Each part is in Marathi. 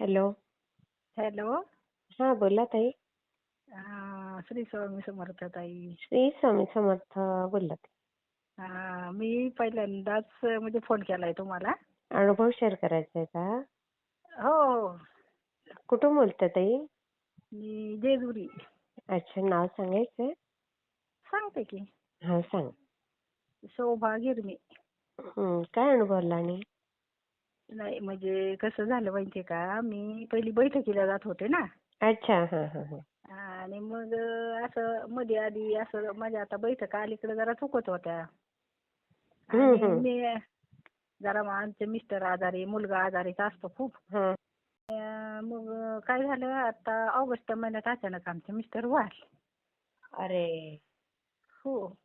हॅलो. हॅलो. हा बोला ताई. श्री स्वामी समर्थ ताई. श्री स्वामी समर्थ बोला मी पहिल्यांदाच म्हणजे फोन केलाय तुम्हाला. अनुभव शेअर करायचा आहे का? हो. हो कुठून बोलता ताई? मी जेजुरी. अच्छा नाव सांगायचंय? सांगते की. हा सांग. शोभा गिरमी. काय अनुभवला आणि? नाही म्हणजे कसं झालं माहितीये का? मी पहिली बैठकीला जात होते ना. अच्छा हा हा हा. आणि मग असं मध्ये आधी असं माझ्या आता बैठका अलीकडे जरा चुकत होत्या. आणि हम्म. मी जरा आमचे मिस्टर आजारी मुलगा आजारीच असतो खूप. हा. अं, मग काय झालं आता ऑगस्ट महिन्यात अचानक आमचे मिस्टर वारले अरे. हो.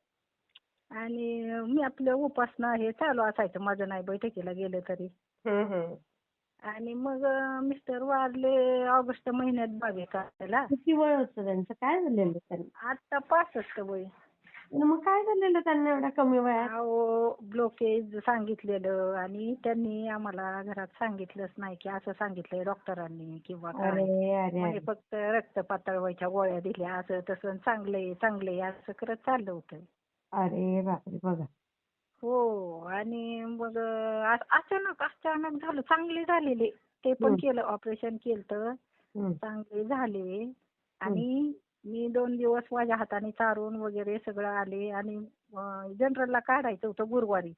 आणि मी आपलं उपासना हे चालू असायचं माझं नाही बैठकीला गेलं तरी. आणि मग मिस्टर वारले ऑगस्ट महिन्यात बावीस तारखेला. किती वय होतं त्यांचं? काय झालेलं त्यांना? आता पासष्ट वय. मग काय झालेलं त्यांना एवढ्या कमी वयात? अहो ब्लॉकेज सांगितलेलं आणि त्यांनी आम्हाला घरात सांगितलंच नाही की असं सांगितलंय डॉक्टरांनी किंवा काय. अरे अरे म्हणजे अरे. फक्त रक्त पातळवायच्या गोळ्या दिल्या असं तसं चांगलंय चांगलंय असं करत चाललं होतं. अरे बापरे बघा. हो आणि मग अ- अचानक अचानक झालं चांगले झालेले. ते पण. केलं ऑपरेशन केलं तर हम्म, चांगले झाले. आणि मी दोन दिवस माझ्या हाताने चारून वगैरे सगळं आले. आणि जनरलला काढायचं होतं गुरुवारी.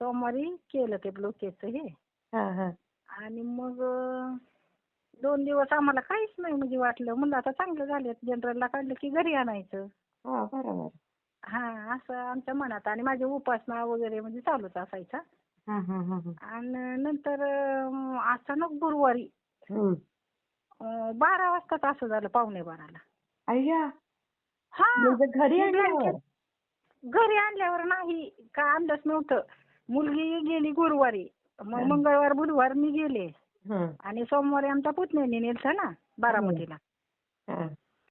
सोमवारी केलं ते ब्लोकेजचं हे. हा हा. आणि मग अ, दोन दिवस आम्हाला काहीच नाही म्हणजे वाटलं. म्हणलं आता चांगलं झालं. जनरलला काढलं की घरी आणायचं. हा बरोबर. हा असं आमच्या मनात आणि माझी उपासना वगैरे म्हणजे चालूच असायचा हा हा हा हा आणि नंतर अं, अचानक गुरुवारी हम्म. अं, बारा वाजताच असं झालं पावणे बाराला. अय्या! हा म्हणजे घरी मी आणल्यावर? blanket घरी आणल्यावर नाही का आणलंच नव्हतं. मुलगी गेली गुरुवारी मग मंगळवार बुधवार मी गेले. हा आणि सोमवारी आमच्या पुतण्याने नेलतं ना बारामतीला. हा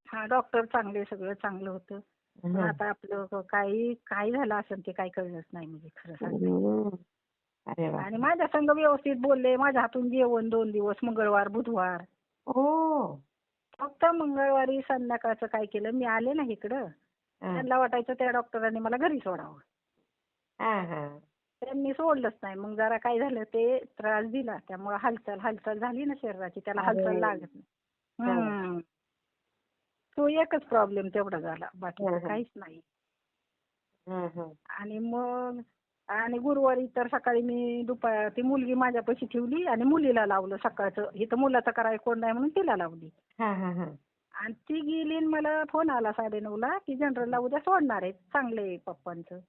हा डॉक्टर चांगले सगळं चांगलं होतं. पण हा. आता आपलं काही काय झालं असेल ते काही कळलंच नाही म्हणजे खरं सांग हम्म. अरे वा. आणि माझ्या संग व्यवस्थित बोलले माझ्या हातून जेवण दोन दिवस मंगळवार बुधवार. ओ फक्त मंगळवारी संध्याकाळचं काय केलं मी आले ना इकडं. हा. त्यांना वाटायचं त्या डॉक्टरांनी मला घरी सोडावं. हा हा. त्यांनी सोडलंच नाही. मग जरा काय झालं ते त्रास दिला. त्यामुळे हालचाल हालचाल झाली ना शरीराची. त्याला हालचाल. लागत नाही. हा. तो एकच प्रॉब्लेम तेवढा झाला. बाकी. काहीच नाही. हा हा आणि मग आणि गुरुवारी तर सकाळी मी दुपार ती मुलगी माझ्यापाशी ठेवली आणि मुलीला लावलं सकाळचं. इथं मुलाचं करायला कोण नाही म्हणून तिला लावली. हा हा हा आणि ती गेली आणि मला फोन आला साडेनऊला की जनरलला उद्या सोडणार आहेत. चांगले पप्पांचं.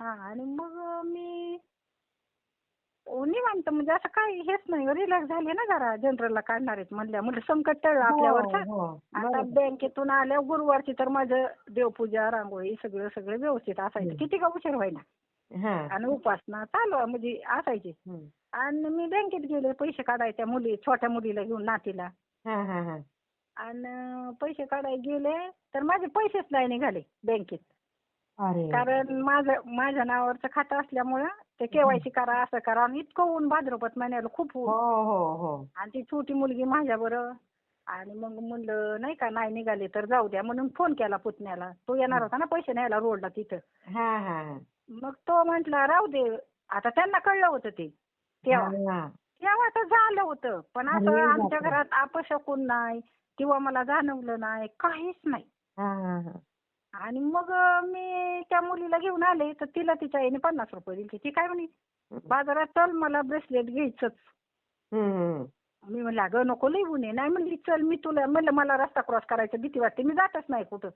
हा आणि मग मी निवांत. म्हणजे असं काही हेच नाही. रिलॅक्स झाले ना जरा. जनरलला काढणार आहेत म्हणल्या. म्हणजे संकट टळलं आपल्यावरचं. हो, हो. आता. बँकेतून आल्या गुरुवारची तर माझं देवपूजा रांगोळी सगळं सगळं व्यवस्थित असायचं. किती का उशीर व्हायना हा. आणि उपासना चालू म्हणजे असायची. आणि मी बँकेत गेले पैसे काढायच्या मुली छोट्या मुलीला घेऊन नातीला. हा हा हा. आणि पैसे काढायला गेले तर माझे पैसेच नाही निघाले बँकेत. कारण माझं माझ्या नावावरचं खातं असल्यामुळं ते केवायसी करा असं करा. आणि इतकं ऊन भाद्रपद महिन्याला खूप हो ऊन. हो हो आणि ती छोटी मुलगी माझ्या बरं. आणि मग म्हणलं नाही का नाही निघाले तर जाऊ द्या. म्हणून फोन केला पुतण्याला. तो येणार होता ना पैसे न्यायला रोडला तिथं. हा हा. हा मग तो म्हंटला राहू दे. आता त्यांना कळलं होतं ते. तेव्हा. हा. तेव्हा तर झालं होतं. पण असं आमच्या. घरात अपशकून नाही किंवा मला जाणवलं नाही. काहीच नाही. हा हा हा. आणि मग मी त्या मुलीला घेऊन आले तर तिला तिच्या आईने पन्नास रुपये दिले ती काय म्हणे बाजारात चल मला ब्रेसलेट घ्यायचंच. मी म्हणलं अगं नको लई ऊन. आहे नाही म्हणली चल मी तुला म्हणलं मला रस्ता क्रॉस करायचं भीती वाटते मी जातच नाही कुठं.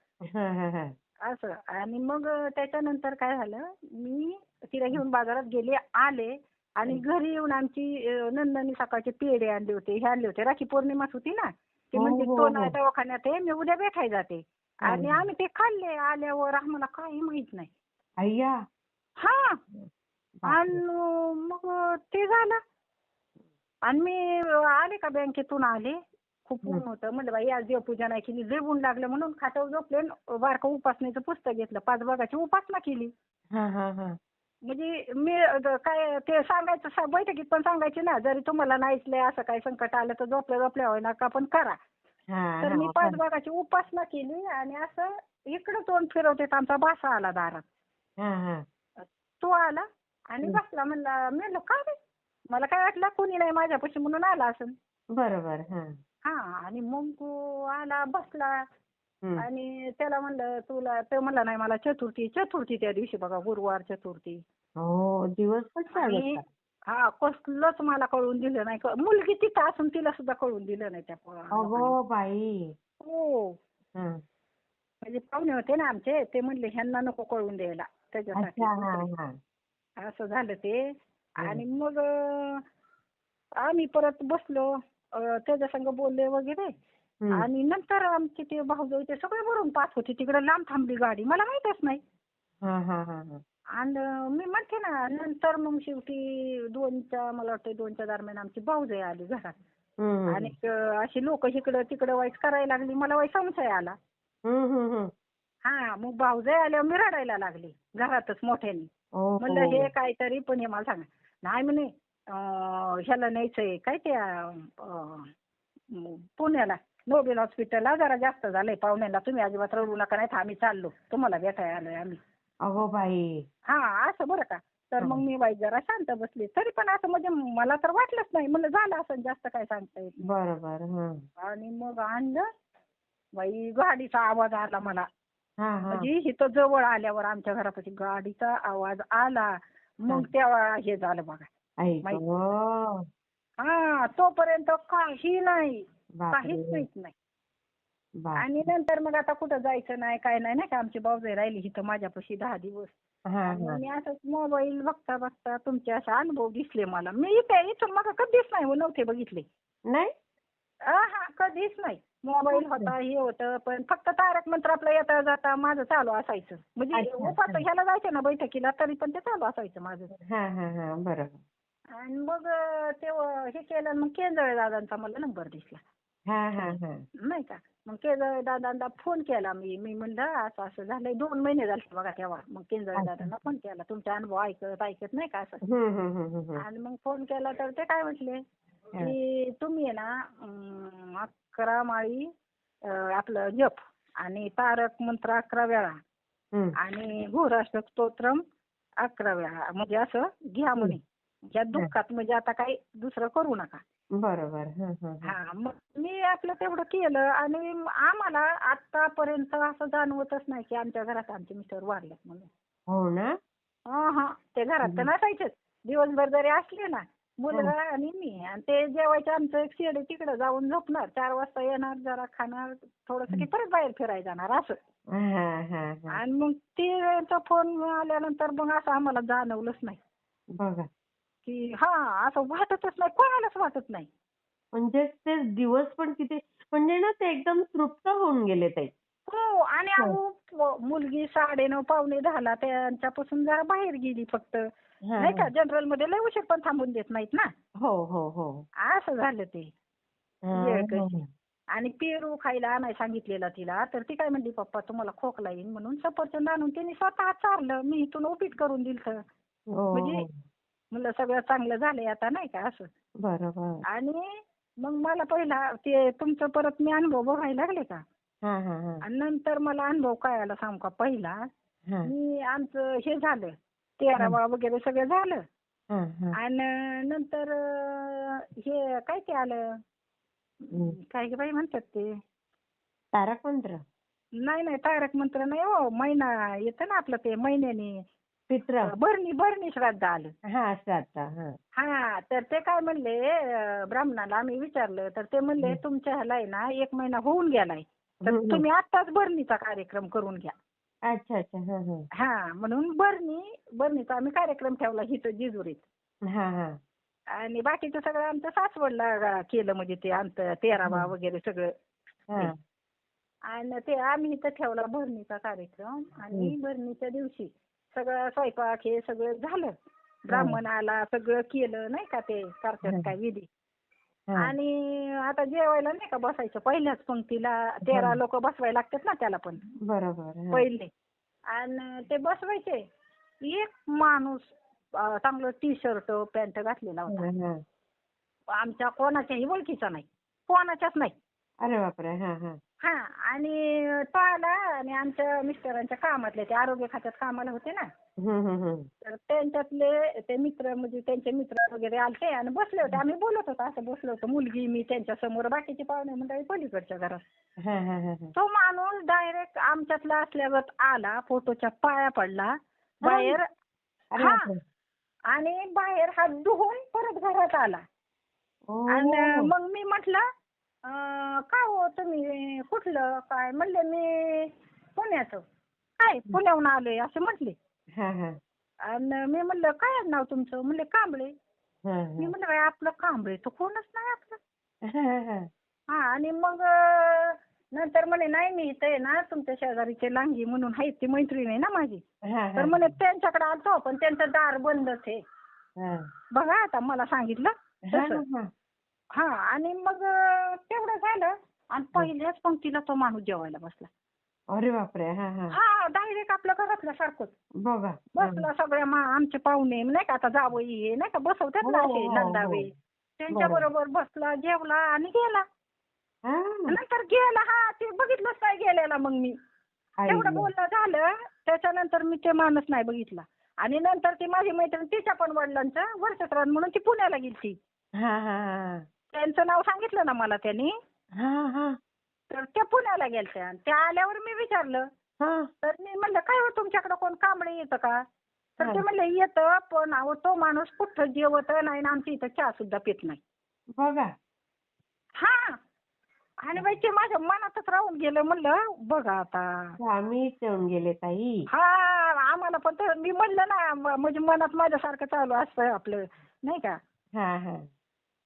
असं. आणि मग त्याच्यानंतर काय झालं मी तिला घेऊन बाजारात गेले आले आणि घरी येऊन आमची नंदनी सकाळचे पेढे आणले होते हे आणले होते. राखी पौर्णिमाच होती ना ती म्हणजे तो हो. दवाखान्यात आहे मी उद्या भेटाय जाते. आणि. आम्ही ते खाल्ले आल्यावर आम्हाला काही माहीत नाही. अय्या. हा. आणि मग ते झालं. आणि मी आले का बँकेतून आले. खूप ऊन. होतं. म्हणलं बाई आज देवपूजा नाही केली. लय ऊन लागलं म्हणून खात्यावर झोपले आणि बारकं उपासनेचं पुस्तक घेतलं. पाच बघाची उपासना केली. हा हा हा. म्हणजे मी काय ते सांगायचं सा- बैठकीत पण सांगायचे ना जरी तुम्हाला नाहीच लय असं काही संकट आलं तर झोपल्या झोपल्या होईना का पण करा. तर मी पाच भागाची उपासना केली आणि असं इकडं तोंड फिरवते आमचा भासा आला दारात. हा हा. तो आला आणि. बसला म्हणला मी म्हणलं काय रे? मला काय वाटलं कोणी नाही माझ्यापाशी म्हणून आला असं बरोबर हा. हा आणि मग तो आला बसला. आणि त्याला म्हणलं तुला ते म्हणला नाही मला चतुर्थी चतुर्थी त्या दिवशी बघा गुरुवार चतुर्थी. हो दिवस. हा कसलंच मला कळून दिलं नाही. क- मुलगी तिथं असून तिला सुद्धा कळून दिलं नाही त्या. अगो बाई. हो. हा. म्हणजे पाहुणे होते ना आमचे ते म्हणले ह्यांना नको कळून द्यायला त्याच्यासाठी अच्छा हा हा. असं झालं ते. आणि मग अं, आम्ही परत बसलो अं, त्याच्या संग बोलले वगैरे. आणि नंतर आमचे ते भाऊजाई ते सगळे भरून पाहत होते तिकडे लांब थांबली गाडी. मला माहितच नाही. हा हा हा हा. आणि मी म्हणते ना नंतर मग शेवटी दोनच्या मला वाटतं दोनच्या दरम्यान आमची भाऊजाई आली घरात. हम्म. आणि अं, अशी लोक इकडं तिकडं वाईट करायला लागली मला वाईट संशय आला. हम्म, हम्म, हम्म. हा मग भाऊजाई आल्यावर मी रडायला लागली घरातच मोठ्याने. म्हणलं हो. काहीतरी पण हे मला सांगा. नाही म्हणे अं, ह्याला न्यायचंय काय त्या अं, म, पुण्याला? नोबेल हॉस्पिटलला जरा जास्त झालंय पाहुण्यांना तुम्ही अजिबात रडू नका नाही आम्ही चाललो. तुम्हाला भेटायला आलोय आम्ही. अगो बाई. हा असं बरं का? तर मग मी बाई जरा शांत बसली. तरी पण असं म्हणजे मला तर वाटलंच नाही. म्हणलं झालं असं जास्त काय सांगता येत नाही. बरोबर हा. आणि मग आणलं. बाई गाडीचा आवाज आला मला. हा हा. म्हणजे इथं जवळ आल्यावर आमच्या घरापाशी गाडीचा आवाज आला. मग तेव्हा हे झालं बघा. ऐक माहिती. गं. हा तोपर्यंत काही नाही. काहीच माहीत नाही. आणि नंतर मग आता कुठं जायचं नाही काय नाही नाही का? आमची भाऊजाई राहिली इथं माझ्यापाशी दहा दिवस. आणि मी असंच मोबाईल बघता बघता तुमचे असे अनुभव दिसले मला. मी इथे इथून मग कधीच नाही हो, नव्हते बघितले. नाही? हा कधीच नाही. मोबाईल होता हे होतं पण फक्त तारक मंत्र आपलं येता जाता माझं चालू असायचं. म्हणजे उपास. ह्याला जायचं ना बैठकीला तरी पण ते चालू असायचं माझं. आणि मग अं, ते व- हे केलं मग केंजळे दादांचा मला नंबर दिसला. नाही का? मग केंजळे दादांना फोन केला मी. मी म्हणलं असं असं झालंय. दोन महिने झाले बघा तेव्हा. मग केंजळे. दादांना फोन केला. तुमचे अनुभव ऐकत ऐकत नाही का असं? आणि मग फोन केला तर ते काय म्हटले? की तुम्ही आहे ना अकरा माळी आपलं जप आणि तारक मंत्र अकरा वेळा. आणि घोराष्टक स्तोत्रम अकरा वेळा. म्हणजे असं घ्या म्हणे. या दुःखात म्हणजे आता काही दुसरं करू नका. बरोबर. हा हा हा. हा मग मी आपलं तेवढं केलं आणि आम्हाला आतापर्यंत असं जाणवतच नाही की आमच्या घरात आमचे मिस्टर वारलेत म्हणून. हो ना? हा हा. ते घरात तर नसायचेच. दिवसभर जरी असले ना मुलगा आणि मी आणि ते जेवायचे आमचं एक शेड तिकडे जाऊन झोपणार. चार वाजता येणार जरा खाणार थोडस की परत बाहेर फिरायला जाणार असं. हा हा हा. आणि मग ते फोन आल्यानंतर मग असं आम्हाला जाणवलंच नाही. बघा. की हा असं वाटतच नाही कोणालाच वाटत नाही. म्हणजे ते दिवस पण किती म्हणजे ना ते एकदम तृप्त होऊन गेले ते हो आणि अहो प- मुलगी साडेनऊ पावणे दहाला त्यांच्यापासून जरा बाहेर गेली फक्त. हा, नाही का? हा. जनरलमध्ये लय उशीर पण थांबून देत नाहीत ना? हो हो हो. असं झालं ते. हा, हा. आणि पेरू खायला आणाय सांगितलेला तिला. तर ती काय म्हणली पप्पा तुम्हाला खोकला येईल म्हणून सफरचंद आणून तिने स्वतः चारलं. मी इथून उपीट करून दिलं हो, म्हणजे हो. म्हणलं सगळं चांगलं झालंय आता नाही का असं. बरोबर. आणि मग मला पहिला ते तुमचं परत मी अनुभव बघायला लागले का? हा हा हा. आणि नंतर मला अनुभव काय आला सांगू का? पहिला हा. मी आमचं हे झालं तेरावा वगैरे सगळं झालं. हा हा. आणि नंतर अं, हे काय ते आलं? हम्म. काय ग बाई म्हणतात ते? तारक मंत्र नाही नाही तारक मंत्र नाही हो महिना येतं ना आपलं ते महिन्याने. पित्र. भरणी भरणी श्राद्ध आलं. हा श्राद्ध हा. हा तर ते काय म्हणले अं, ब्राह्मणाला आम्ही विचारलं तर ते म्हणले तुमच्या ह्याला आहे ना एक महिना होऊन गेलाय तर हम्म. तुम्ही आत्ताच भरणीचा कार्यक्रम करून घ्या. अच्छा अच्छा हा हा. हा म्हणून भरणी भरणीचा आम्ही कार्यक्रम ठेवला इथं जिजुरीत. हा हा. आणि बाकीचं सगळं आमचं सासवडला केलं म्हणजे ते आमचं तेरावा वगैरे सगळं. हा. आणि ते आम्ही इथं ठेवला भरणीचा कार्यक्रम. आणि भरणीच्या दिवशी सगळं स्वयंपाक हे सगळं झालं. ब्राह्मण आला सगळं केलं नाही का ते करतात काय विधी. आणि आता जेवायला नाही का बसायचं पहिल्याच पंक्तीला तेरा लोक बसवायला लागतात ना त्याला पण. बरोबर. पहिले. आणि ते बसवायचे. एक माणूस चांगलं टी शर्ट पॅन्ट घातलेला होता. आमच्या कोणाच्याही ओळखीचा नाही. कोणाच्याच नाही. अरे बापरे हा आणि तो आला आणि आमच्या मिस्टरांच्या कामातले ते आरोग्य खात्यात कामाला होते ना हम्म, हम्म, हम्म. तर त्यांच्यातले ते मित्र म्हणजे त्यांचे मित्र वगैरे आलते आणि बसले होते आम्ही बोलत होतो असं बसलो होतो मुलगी मी त्यांच्यासमोर बाकीचे पाहुणे मंडळी पलीकडच्या घरात हा, हा, हा, हा. तो माणूस डायरेक्ट आमच्यातला असल्यावर आला फोटोच्या पाया पडला बाहेर अरे हा. बापरे. आणि बाहेर हात धुवून परत घरात आला ओ. आणि मग मी म्हटलं काय हो तुम्ही कुठलं काय म्हणले मी पुण्याचं काय पुण्याहून आलोय असं म्हटले हा, हा. आणि मी म्हणलं काय नाव तुमचं म्हणले कांबळे हा, मी. म्हणलं काय आपलं कांबळे तर कोणच नाही आपलं हा, हा, हा. हा आणि मग अं, नंतर म्हणे नाही मी इथे आहे ना तुमच्या शेजारीचे लांगी म्हणून आहेत ती मैत्रीण आहे ना माझी हा, हा. तर म्हणे त्यांच्याकडे आलतो पण त्यांचं दार बंदच आहे हा. बघा आता मला सांगितलं हा, तसं. हा. हा आणि मग तेवढं झालं. आणि पहिल्याच पंक्तीला तो माणूस जेवायला बसला. अरे बापरे हा हा. हा डायरेक्ट आपल्या घरातल्या सारखंच. बघा बसला सगळ्या मा- आमचे पाहुणे नाही का आता जावई हे नाही का बसवतात ना हो, हो, असे हो, नंदावे. हो. त्यांच्या बरोबर. बसला जेवला आणि गेला. हा. नंतर गेला हा ते बघितलंच काय गेलेला मग मी. तेवढं. बोलणं झालं त्याच्यानंतर मी ते माणूस नाही बघितला. आणि नंतर ती माझी मैत्रीण तिच्या पण वडिलांचं वर्षत्रान म्हणून ती पुण्याला गेली हा हा हा. त्यांचं नाव सांगितलं ना मला त्यांनी. हा हा. तर त्या पुण्याला गेलत्या. आणि त्या आल्यावर मी विचारलं हा. तर मी म्हणलं काय हो तुमच्याकडे कोण कांबळे येतं का? तर ते. म्हणले येतं पण अहो तो माणूस कुठं जेवत नाही आणि आमच्या इथं चहा सुद्धा पित नाही. बघा. हा. आणि बाई ते माझ्या मनातच राहून गेलं. म्हणलं बघा आता. स्वामीच येऊन गेले ताई. हा आम्हाला पण तर मी म्हणलं ना म- म्हणजे मनात माझ्यासारखं चालू असतं आपलं नाही का? हा हा.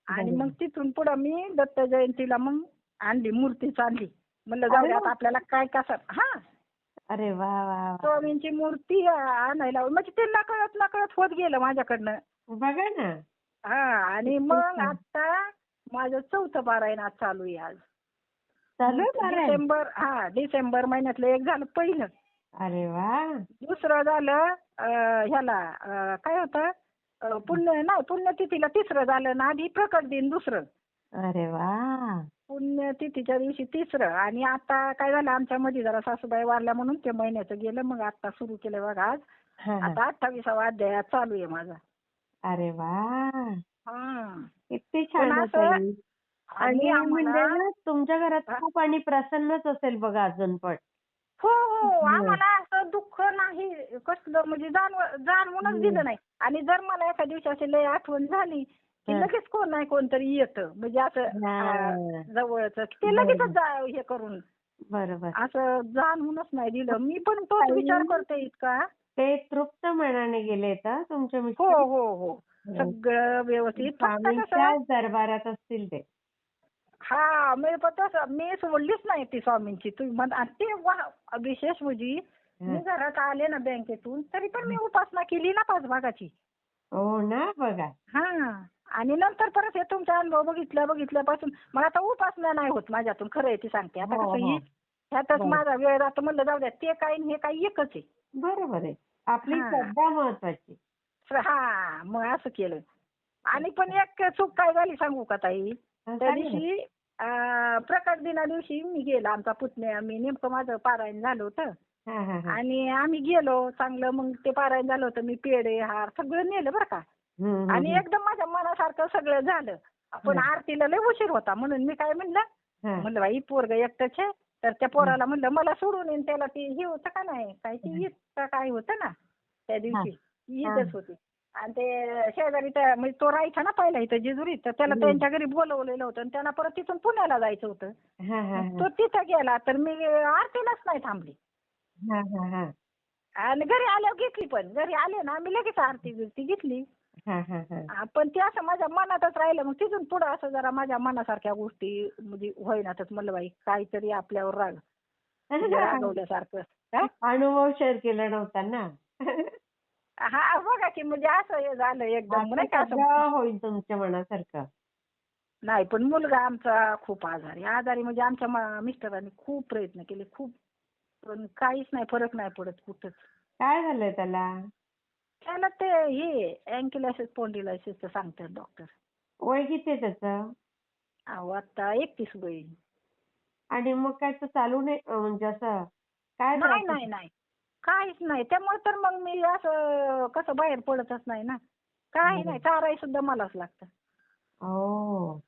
आणि. मग तिथून पुढं मी दत्त जयंतीला मग आणली मूर्तीच आणली. म्हणलं जाऊ दे आता आपल्याला काय कसं हा. अरे वा वा. स्वामींची मूर्ती आणायला म्हणजे ते नकळत नकळत होत गेलं माझ्याकडनं. बघा ना. हा आणि मग. आता माझं चौथं पारायण आज चालू आहे आज. चालू? डिसेंबर हा डिसेंबर महिन्यातलं एक झालं पहिलं. अरे वा. दुसरं झालं ह्याला काय होतं? पुण्य नाही पुण्यतिथीला तिसरं झालं ना आधी प्रकट दिन दुसरं. अरे वा! पुण्यतिथीच्या दिवशी तिसरं. आणि आता काय झालं आमच्या मध्ये जरा सासूबाई वारल्या म्हणून ते महिन्याचं गेलं मग आता सुरू केलं बघा आज. हा, हा. आता अठ्ठावीसावा अध्याय चालू आहे माझा. अरे वा! हा. किती छान असं-. आणि म्हणजे तुमच्या घरात हा? खूप आणि प्रसन्नच असेल बघा अजून पण. हो हो हम्म. आम्हाला असं दुःख नाही. कसलं म्हणजे जाणव जाणवूनच. दिलं नाही. आणि जर मला एका दिवशी अशी लय आठवण झाली की हा. लगेच कोण नाही कोणतरी येतं. म्हणजे असं हा. जवळच ते जा- हे करून. बरोबर. असं जाणवूनच नाही दिलं. मी पण तोच विचार करते इतका. ते तृप्त मनाने गेले का तुमच्या हो मिस्टर हो. हो. सगळं व्यवस्थित. फक्त दरबारात असतील ते. हा मी पण तसं मी सोडलीच नाही ती स्वामींची. तुम्ही म्हण आणि ते वा- विशेष म्हणजे मी घरात आले ना बँकेतून तरी पण मी उपासना केली ना पाच भागाची हो ना बघा. हा. आणि नंतर परत हे तुमचा अनुभव बघितला बघितल्यापासून मग आता उपासना नाही होत माझ्यातून खरं आहे ती सांगते. आता हो, कसं हो. ही ह्यातच बरं. माझा वेळ जातो म्हणलं जाऊ द्या ते काही आणि हे काही एकच आहे. बरोबर आहे. आपली हा. श्रद्धा महत्वाची. हा मग असं केलं. आणि पण एक चूक काय झाली सांगू का ताई? हा, त्या ना. दिवशी अं, प्रकट दिना दिवशी मी गेला आमचा पुतण्या मी नेमकं माझं पारायण झालं होतं. आणि आम्ही गेलो चांगलं मग ते पारायण झालं होतं मी पेढे हार सगळं नेलं बरं का आणि. एकदम माझ्या मनासारखं सगळं झालं पण. आरतीला लय उशीर होता म्हणून मी काय म्हणलं. म्हणलं बाई पोरग एकटंच आहे तर त्या पोराला म्हणलं मला सोडून येईन त्याला ते हे होतं का नाही काय ते काय होतं ना त्या दिवशी ईदच होती आणि ते शेजारी त्या म्हणजे तो राहायचा ना पहिला इथं जेजुरीत तर त्याला. त्यांच्या घरी बोलवलेलं होतं आणि त्यांना परत तिथून पुण्याला जायचं होतं. तो तिथं गेला तर मी आरतीलाच नाही थांबली हा, हा, हा. आणि घरी आल्यावर घेतली पण. घरी आले ना मी लगेच आरती बिरती घेतली. हा, हा, हा. हा, पण ते असं माझ्या मनातच राहिलं. मग तिथून पुढं असं जरा माझ्या मनासारख्या गोष्टी म्हणजे होईनातच. म्हणलं बाई काहीतरी आपल्यावर राग. म्हणजे रागवल्यासारखं. हा? अनुभव शेअर केला नव्हता ना? हा बघा की म्हणजे असं हे झालं एकदम. आता नाही का असं? सगळं होईल तुमच्या मनासारखं. नाही पण मुलगा आमचा खूप आजारी. आजारी म्हणजे आमच्या म- मिस्टरांनी खूप प्रयत्न केले. खूप पण काहीच नाही फरक नाही पडत कुठंच काय झालंय त्याला? त्याला ते हे अँकिलायसिस स्पॉन्डिलायसिसचं सांगतात डॉक्टर वय किती आहे त्याचं? अहो आता एकतीस वय. आणि मग काय तर चालू नाही अं, म्हणजे असं काय त्रास नाही होतो? नाही नाही. काहीच नाही. त्यामुळे तर मग मी असं कसं बाहेर पडतच नाही ना. काही नाही. चाराई सुद्धा मलाच लागतं. हो.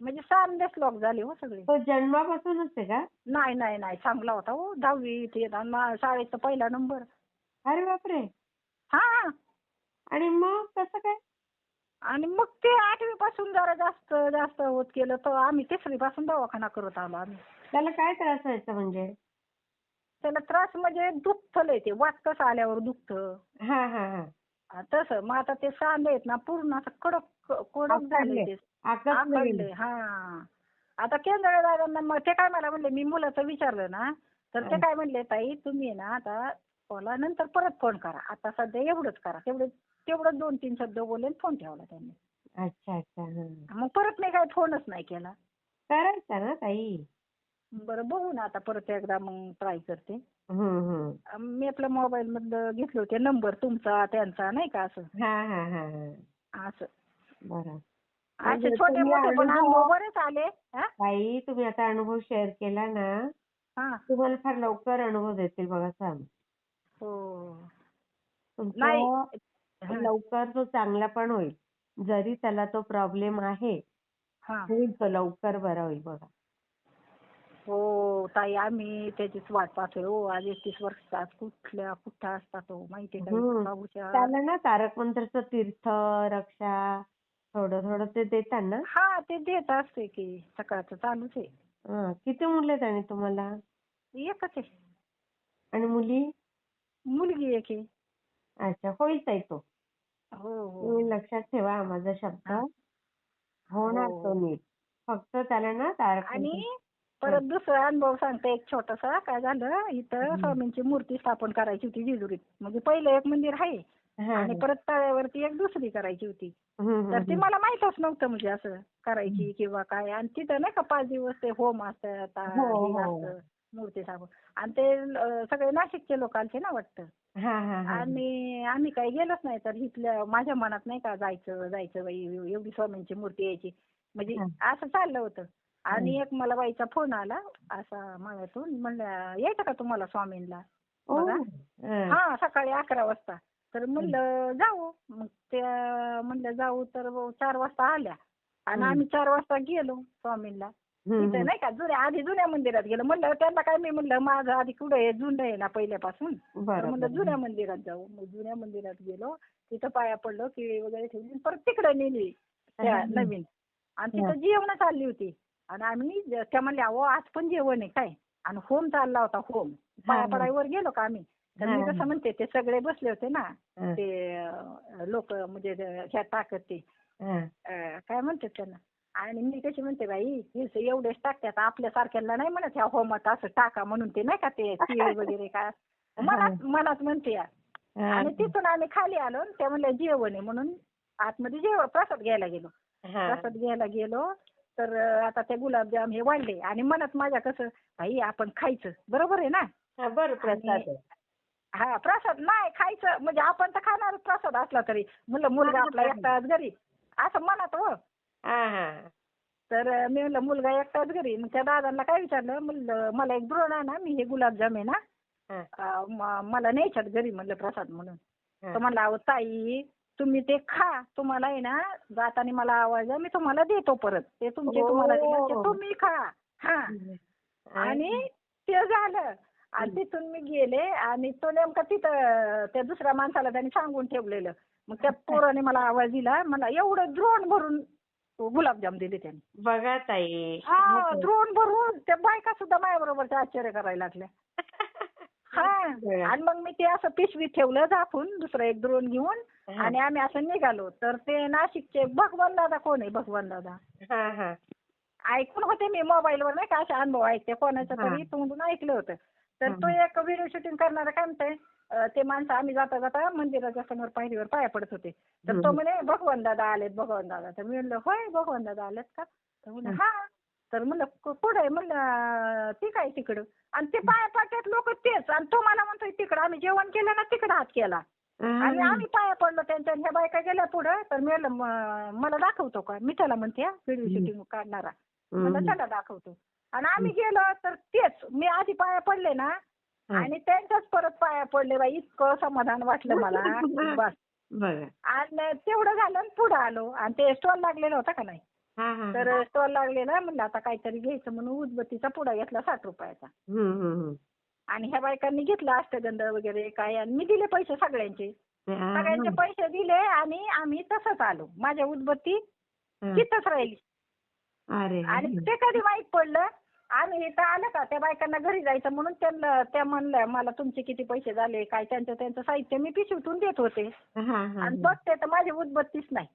म्हणजे सांधेच लॉक झाले हो सगळे. तो जन्मापासूनच आहे का? नाही नाही नाही. चांगला होता हो. दहावी ते शाळेचा पहिला नंबर अरे बापरे! हा. आणि मग कसं काय? आणि मग ते आठवी पासून जरा जास्त जास्त होत गेलं तर आम्ही तिसरी पासून दवाखाना करत आलो आम्ही. त्याला काय त्रास व्हायचा म्हणजे? त्याला त्रास म्हणजे दुखतं लय ते. वात कसं आल्यावर दुखतं? हा हा हा. तसं. मग आता ते सांधे आहेत ना पूर्ण असं कडक कडक झाले. ते. आकसले आखडले गेले. हा. आता केंद्र दादांना मग ते काय मला म्हणले मी मुलाचं विचारलं ना तर ते. काय म्हणले ताई तुम्ही ना आता मला नंतर परत फोन करा. आता सध्या एवढंच करा. तेवढं तेवढं दोन तीन शब्द बोलले आणि फोन ठेवला त्यांनी. अच्छा अच्छा हा. मग परत मी काय फोनच नाही केला. करायचा ना ताई. बरं बघू ना आता परत एकदा मग ट्राय करते. अं, मी आपल्या मोबाईल मधलं घेतले होते नंबर तुमचा त्यांचा नाही का असं? हा हा हा हा. असं. बरं. असे म्हणजे छोटे तुम्ही मोठे पण अनुभव- बरेच आले हा? ताई तुम्ही आता अनुभव शेअर केला ना हा. तुम्हाला फार लवकर अनुभव देतील बघा सांग. हो. तुमचा हा. लवकर तो चांगला पण होईल. जरी त्याला तो प्रॉब्लेम आहे हा. होईल तो लवकर बरा होईल बघा. हो ताई आम्ही त्याचीच वाट पाहतोय हो. आज एकतीस वर्षाचा आज कुठल्या कुठं असता तो? माहितीये हम्म. त्याला ना तारक मंत्रचं तीर्थ रक्षा थोडं थोडं ते देतात ना? हा ते देत असते की सकाळचं चालूच आहे. हा. किती मुलं आहेत आणि तुम्हाला? एकच आहे. आणि मुली? मुलगी एक आहे. अच्छा होईल ताई तो. हो हो. तुम्ही लक्षात ठेवा माझा शब्द. हा. होणार हो, तो. नीट. फक्त त्याला ना आणि परत दुसरा अनुभव सांगते एक छोटासा. काय झालं? इथं. स्वामींची मूर्ती स्थापन करायची होती जेजुरीत. म्हणजे पहिलं एक मंदिर आहे. आणि. परत तळ्यावरती एक दुसरी करायची होती. तर ते. मला माहीतच नव्हतं म्हणजे असं करायची किंवा काय. आणि तिथं नाही का पाच दिवस ते होम असतात हो, हे हो. मूर्ती स्थापन आणि ते सगळे नाशिकचे लोक आलते ना वाटतं. आणि आम्ही काही गेलोच नाही. तर इथल्या माझ्या मनात नाही का जायचं जायचं बाई एवढी स्वामींची मूर्ती यायची. म्हणजे. असं चाललं होतं. आणि एक मला बाईचा फोन आला असा माझ्यातून म्हणलं यायचं का तुम्हाला स्वामींना बघा. हा सकाळी अकरा वाजता. तर म्हणलं जाऊ. मग त्या म्हणलं जाऊ तर चार वाजता आल्या. आणि. आम्ही चार वाजता गेलो स्वामींना. तिथे नाही का जुन्या आधी जुन्या मंदिरात गेलो. म्हणलं त्यांना काय मी म्हणलं माझं आधी कुठं आहे? जुनं आहे ना पहिल्यापासून. तर म्हणलं. जुन्या मंदिरात जाऊ. मग जुन्या मंदिरात गेलो. तिथं पाया पडलो केळी वगैरे ठेवली परत तिकडे नेली त्या. नवीन. आणि हा. तिथं जेवण चालली होती. आणि आम्ही त्या म्हणल्या अहो आज पण जेवण आहे काय? आणि होम चालला होता होम. पाया हा. पडायवर गेलो का आम्ही? तर मी. कसं म्हणते ते सगळे बसले होते ना ते लोक म्हणजे ह्या टाकत ते काय म्हणतात त्यांना? आणि मी कशी म्हणते बाई एवढेच टाकतात आपल्यासारख्याला नाही म्हणत ह्या होमात असं टाका म्हणून ते नाही का ते तीळ वगैरे काय? मनात मनात म्हणते या. आणि तिथून आम्ही खाली आलो आणि त्या म्हणल्या जेवण आहे म्हणून आतमध्ये जेवण प्रसाद घ्यायला गेलो. प्रसाद घ्यायला गेलो तर आता ते गुलाबजाम हे वाढले. आणि मनात माझ्या कसं बाई आपण खायचं. बरोबर आहे ना? बरं प्रसाद. हा प्रसाद नाही खायचं म्हणजे आपण तर खाणार प्रसाद असला तरी. म्हणलं मुलगा आपला एकटाच घरी. असं मनात हो. हा, हा. तर मी म्हणलं मुलगा एकटाच घरी. मग त्या दादांना काय विचारलं म्हणलं मला एक द्रोण आहे ना मी हे गुलाबजाम आहे ना हा, अं, म- मला न्यायच्यात घरी म्हणलं प्रसाद म्हणून. हा. तर म्हणलं अहो ताई तुम्ही ते खा. तुम्हाला आहे ना जाताना मला आवाज आहे, मी तुम्हाला देतो परत. ते तुमचे. तुम्हाला दिले ते तुम्ही खा. हा. आणि? ते झालं. आणि तिथून मी गेले आणि तो नेमका तिथं त्या दुसऱ्या माणसाला त्यांनी सांगून ठेवलेलं. मग त्या पोराने मला आवाज दिला मला एवढं द्रोण भरून गुलाबजाम दिले त्यांनी. बघा ताई. हा द्रोण भरून त्या बायका सुद्धा माझ्या बरोबरच्या आश्चर्य करायला लागल्या. हा आणि मग मी ते असं पिशवीत ठेवलं झाकून दुसरं एक द्रोण घेऊन. आणि आम्ही असं निघालो. तर ते नाशिकचे भगवान दादा कोण आहे? भगवान दादा. ऐकून होते मी मोबाईलवर नाही का असे अनुभव ऐकते. कोणाच्या. तरी तोंडून ऐकलं होतं. तर. तो एक व्हिडिओ शूटिंग करणारा काय म्हणतोय ते माणसं आम्ही जाता जाता मंदिराच्या समोर पायरीवर पाया पडत होते. तर तो. म्हणे भगवान दादा आलेत भगवान दादा. तर मी म्हणलं होय भगवान दादा आलेत का? तर म्हणे हम्म. हा. तर म्हणलं "कु- कुठं आहे? म्हणलं "अं, ते काय तिकडं? आणि ते पाया पाट्यात लोक तेच आणि तो मला म्हणतोय तिकडं आम्ही जेवण केलं ना तिकडं हात केला. आणि आम्ही पाया पडलो त्यांच्या ह्या बायका गेल्या पुढे. तर मी म्हणलं, मला दाखवतो का? मी त्याला म्हणते व्हिडिओ शूटिंग काढणारा. म्हणलं त्याला दाखवतो. आणि आम्ही गेलो तर तेच मी आधी पाया पडले ना आणि त्यांच्याच परत पाया पडले बाई इतकं समाधान वाटलं मला. बस. आणि तेवढं झालं आणि पुढं आलो. आणि ते स्टॉल लागलेला होता का नाही? तर स्टॉल लागलेला म्हणलं आता काहीतरी घ्यायचं म्हणून उदबत्तीचा पुडा घेतला साठ रुपयाचा. आणि ह्या बायकांनी घेतला अष्टगंध वगैरे काय आणि मी दिले पैसे सगळ्यांचे. सगळ्यांचे पैसे दिले आणि आम्ही तसंच आलो. माझ्या उदबत्ती. तिथंच राहिली. अरे आणि ते कधी माहीत पडलं? आम्ही इथं आलं का? त्या बायकांना घरी जायचं म्हणून त्यांना त्या म्हणल्या मला तुमचे किती पैसे झाले काय त्यांचं त्यांचं साहित्य मी पिशवीतून देत होते. आणि बघते तर माझी उदबत्तीच नाही.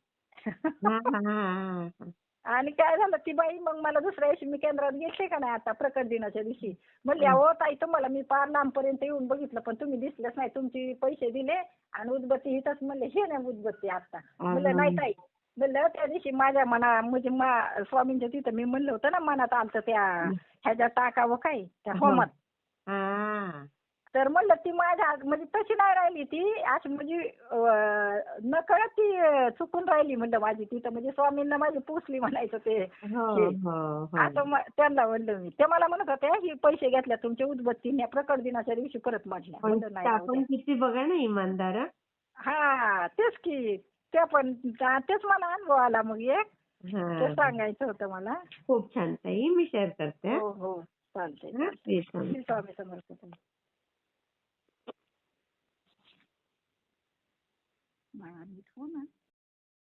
आणि काय झालं ती बाई मग मला दुसऱ्या दिवशी मी केंद्रात गेले का नाही आता प्रकट दिनाच्या दिवशी. म्हणली अहो ताई तुम्हाला मी पार लांबपर्यंत येऊन बघितलं पण तुम्ही दिसलेच नाही तुमची पैसे दिले आणि उदबत्ती हिथंच म्हणले हे नाही उदबत्ती आता. म्हणलं नाही ताई म्हणलं त्या दिवशी माझ्या मना म्हणजे मा- स्वामींच्या तिथं मी म्हणलं होतं ना मनात आलतं त्या ह्याच्या टाकावं काय त्या होमात. तर म्हणलं ती माझ्या म्हणजे तशी नाही राहिली ती अशी म्हणजे नकळत ती चुकून राहिली म्हणलं माझी तिथं. म्हणजे स्वामींना माझी पुसली म्हणायचं ते. हो, हे. हो, हो. आता त्यांना म्हणलं मी. ते मला म्हणत होते ही पैसे घेतल्या तुमच्या उदबत्तीने प्रकट दिनाच्या दिवशी परत म्हटल्या किती बघा ना इमानदार. हा तेच की. ते पण तेच मला अनुभव आला मग एक. ते. सांगायचं होतं मला. खूप छान ताई मी शेअर करते हं? हो चालतंय. स्वामी समर्थ हो ना.